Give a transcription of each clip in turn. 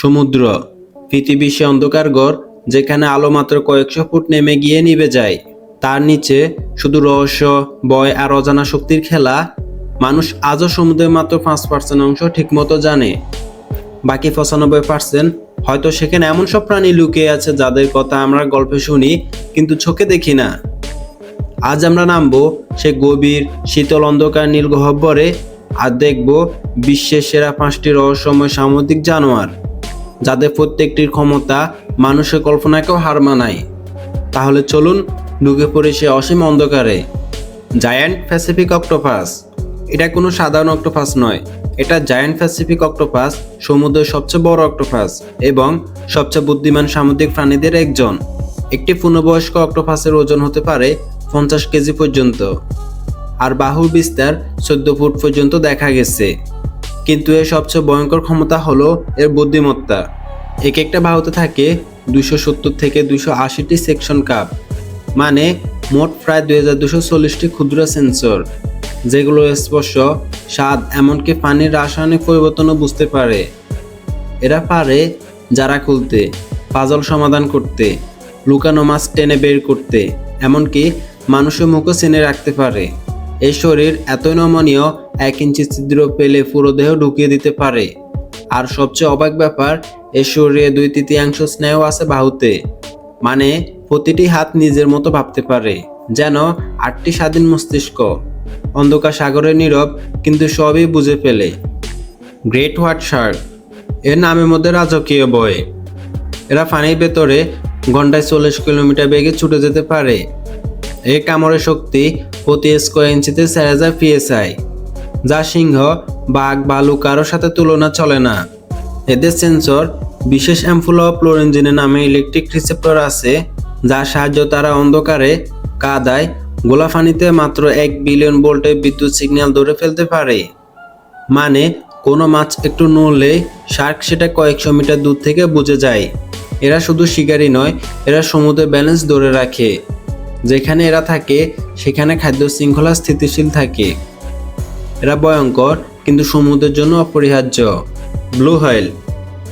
সমুদ্র। পৃথিবী সে অন্ধকার ঘর, যেখানে আলো মাত্র কয়েকশো ফুট নেমে গিয়ে নিভে যায়। তার নিচে শুধু রহস্য বয় আর অজানা শক্তির খেলা। মানুষ আজও সমুদ্রের মাত্র পাঁচ পার্সেন্ট অংশ ঠিকমতো জানে। বাকি পঁচানব্বই পার্সেন্ট হয়তো সেখানে এমন সব প্রাণী লুকিয়ে আছে যাদের কথা আমরা গল্পে শুনি, কিন্তু চোখে দেখি না। আজ আমরা নামবো সে গভীর, শীতল অন্ধকার নীল গহ্বরে আর দেখব বিশ্বের সেরা পাঁচটি রহস্যময় সামুদ্রিক জানোয়ার। যাদের প্রত্যেকটির ক্ষমতা মানুষের কল্পনাকেও হার মানায়। তাহলে চলুন ঢুকে পড়ে সে অসীম অন্ধকারে। জায়ান্ট প্যাসিফিক অক্টোপাস এটা কোনো সাধারণ অক্টোপাস নয়। এটা জায়ান্ট প্যাসিফিক অক্টোপাস সমুদ্রের সবচেয়ে বড় অক্টোপাস এবং সবচেয়ে বুদ্ধিমান সামুদ্রিক প্রাণীদের একজন। একটি পূর্ণবয়স্ক অক্টোপাসের ওজন হতে পারে পঞ্চাশ কেজি পর্যন্ত। আর বাহুর বিস্তার চোদ্দ ফুট পর্যন্ত দেখা গেছে। কিন্তু এর সবচেয়ে ভয়ঙ্কর ক্ষমতা হলো এর বুদ্ধিমত্তা। এক একটা বাহুতে থাকে দুশো সত্তর থেকে দুশো আশিটি সেকশন কাপ মানে মোট প্রায় দুই হাজার দুশো চল্লিশটি ক্ষুদ্র সেন্সর যেগুলো স্পর্শ, স্বাদ, এমনকি পানির রাসায়নিক পরিবর্তনও বুঝতে পারে। এরা পারে যারা খুলতে, পাজল সমাধান করতে, লুকানো মাছ টেনে বের করতে, এমনকি মানুষের মুখও চেনে রাখতে পারে। এই শরীর এতই নমনীয় এক ইঞ্চি ছিদ্র পেলে পুরো দেহ ঢুকিয়ে দিতে পারে। আর সবচেয়ে অবাক ব্যাপার, এ শরীরে দুই তৃতীয়াংশ স্নেহ আছে বাহুতে। মানে প্রতিটি হাত নিজের মতো ভাবতে পারে, যেন আটটি স্বাধীন মস্তিষ্ক। অন্ধকার সাগরে নীরব, কিন্তু সবই বুঝে ফেলে। গ্রেট হোয়াট শার্ক এর নামের মধ্যে রাজকীয় বয়। এরা পানির ভেতরে ঘন্টায় চল্লিশ কিলোমিটার বেগে ছুটে যেতে পারে। এই কামড়ের শক্তি প্রতি স্কোয়ার ইঞ্চিতে চার হাজার পিএসআই যা সিংহ, বাঘ ভালু কারোর সাথে তুলনা চলে না। এদের সেন্সর বিশেষ অ্যাম্পুলা ফ্লোরেঞ্জিনে নামে ইলেকট্রিক রিসেপ্টর আছে, যার সাহায্য তারা অন্ধকারে কাদায় গোলাফানিতে মাত্র এক বিলিয়ন ভোল্টের বিদ্যুৎ সিগন্যাল ধরে ফেলতে পারে। মানে কোনো মাছ একটু নড়লে শার্ক সেটা কয়েকশো মিটার দূর থেকে বুঝে যায়। এরা শুধু শিকারই নয়, এরা সমুদ্রে ব্যালেন্স ধরে রাখে। যেখানে এরা থাকে, সেখানে খাদ্য শৃঙ্খলা স্থিতিশীল থাকে। এরা ভয়ঙ্কর, কিন্তু সমুদ্রের জন্য অপরিহার্য। ব্লু হোয়েল,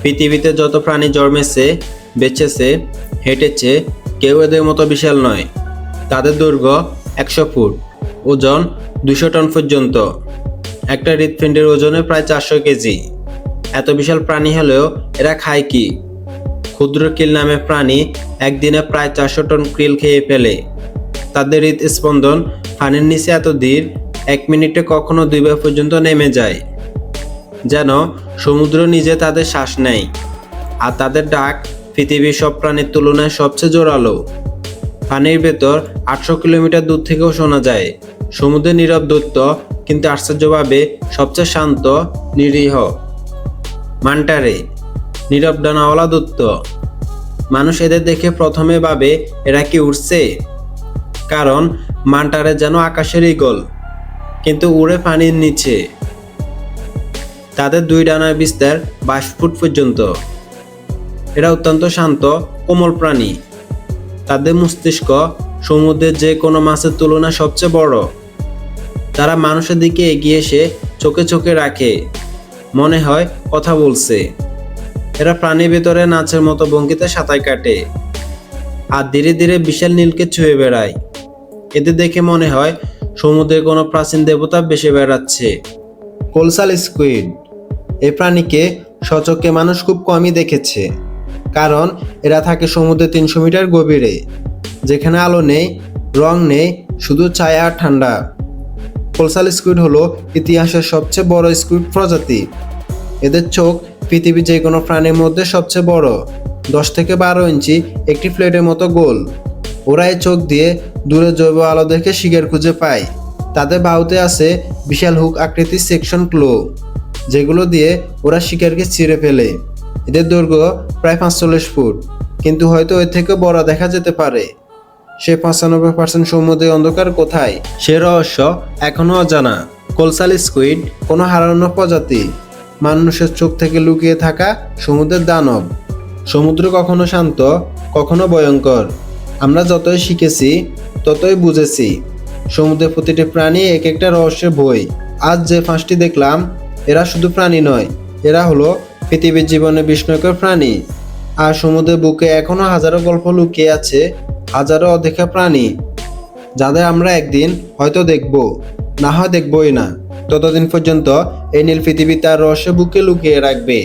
পৃথিবীতে যত প্রাণী জন্মেছে, বেঁচেছে, হেঁটেছে, কেউ এদের মতো বিশাল নয়। তাদের দৈর্ঘ্য একশো ফুট, ওজন দুশো টন পর্যন্ত। একটা হৃৎপিণ্ডের ওজনে প্রায় চারশো কেজি। এত বিশাল প্রাণী হলেও এরা খায় কি? ক্ষুদ্র কিল নামে প্রাণী একদিনে প্রায় চারশো টন ক্রিল খেয়ে ফেলে। তাদের হৃদস্পন্দন পানির নিচে এত ধীর এক মিনিটে কখনো দুইবার পর্যন্ত নেমে যায়। যেন সমুদ্র নিজে তাদের শ্বাস নেয়, আর তাদের ডাক পৃথিবীর সব প্রাণীর তুলনায় সবচেয়ে জোরালো। পানির ভেতর আটশো কিলোমিটার দূর থেকেও শোনা যায়, সমুদ্রের নীরব দূরত্ব কিন্তু আশ্চর্যভাবে সবচেয়ে শান্ত, নিরীহ। মান্টারে, নীরব ডানাওয়ালা দূত্ত মানুষ এদের দেখে প্রথমে ভাবে, এরা কি উঠছে কারণ মান্টারে যেন আকাশের ইগল কিন্তু উড়ে পানির নিচে। তাদের দুই ডানার বিস্তার বাইশ ফুট পর্যন্ত। এরা অত্যন্ত শান্ত, কোমল প্রাণী। তাদের মস্তিষ্ক সমুদ্রের যে কোনো মাছের তুলনায় সবচেয়ে বড়। তারা মানুষের দিকে এগিয়ে এসে চোখে চোখে রাখে, মনে হয় কথা বলছে। এরা প্রাণীর ভেতরে নাচের মতো ভঙ্গিতে সাঁতার কাটে আর ধীরে ধীরে বিশাল নীলকে ছুঁয়ে বেড়ায়। এদের দেখে মনে হয় সমুদ্রের কোনো প্রাচীন দেবতা বেশি বেড়াচ্ছে। কোলসাল স্কুইড, এ প্রাণীকে সচক্ষে মানুষ খুব কমই দেখেছে, কারণ এরা থাকে সমুদ্রে তিনশো মিটার গভীরে, যেখানে আলো নেই, রং নেই, শুধু ছায়া আর ঠান্ডা। কোলসাল স্কুইড হলো ইতিহাসের সবচেয়ে বড় স্কুইড প্রজাতি। এদের চোখ পৃথিবীর যে কোনো প্রাণীর মধ্যে সবচেয়ে বড়, দশ থেকে বারো ইঞ্চি একটি প্লেটের মতো গোল। ওরা এই চোখ দিয়ে দূরে জৈব আলো দেখে শিকার খুঁজে পায়। তাদের বাহুতে আছে বিশাল হুক আকৃতির সেকশন ক্লো, যেগুলো দিয়ে ওরা শিকারকে ছিঁড়ে ফেলে। এদের দৈর্ঘ্য প্রায় পাঁচচল্লিশ ফুট, কিন্তু হয়তো এর থেকে বড় দেখা যেতে পারে। সে পঁচানব্বই পার্সেন্ট সমুদ্রের অন্ধকার কোথায়? সে রহস্য এখনও অজানা। কোলসাল স্কুইড, কোনো হারানো প্রজাতি, মানুষের চোখ থেকে লুকিয়ে থাকা সমুদ্রের দানব। সমুদ্র কখনো শান্ত, কখনো ভয়ঙ্কর। আমরা যতই শিখেছি, ততই বুঝেছি। সমুদ্রের প্রতিটি প্রাণী এক একটা রহস্যের বই। আজ যে পাঁচটি দেখলাম, এরা শুধু প্রাণী নয়, এরা হলো পৃথিবীর জীবনে বিস্ময়কর প্রাণী। আর সমুদ্রের বুকে এখনও হাজারো গল্প লুকিয়ে আছে, হাজারো অদেখা প্রাণী, যাদের আমরা একদিন হয়তো দেখব, না হয় দেখবই না। ততদিন পর্যন্ত এই নীল পৃথিবী তার রহস্য বুকে লুকিয়ে রাখবে।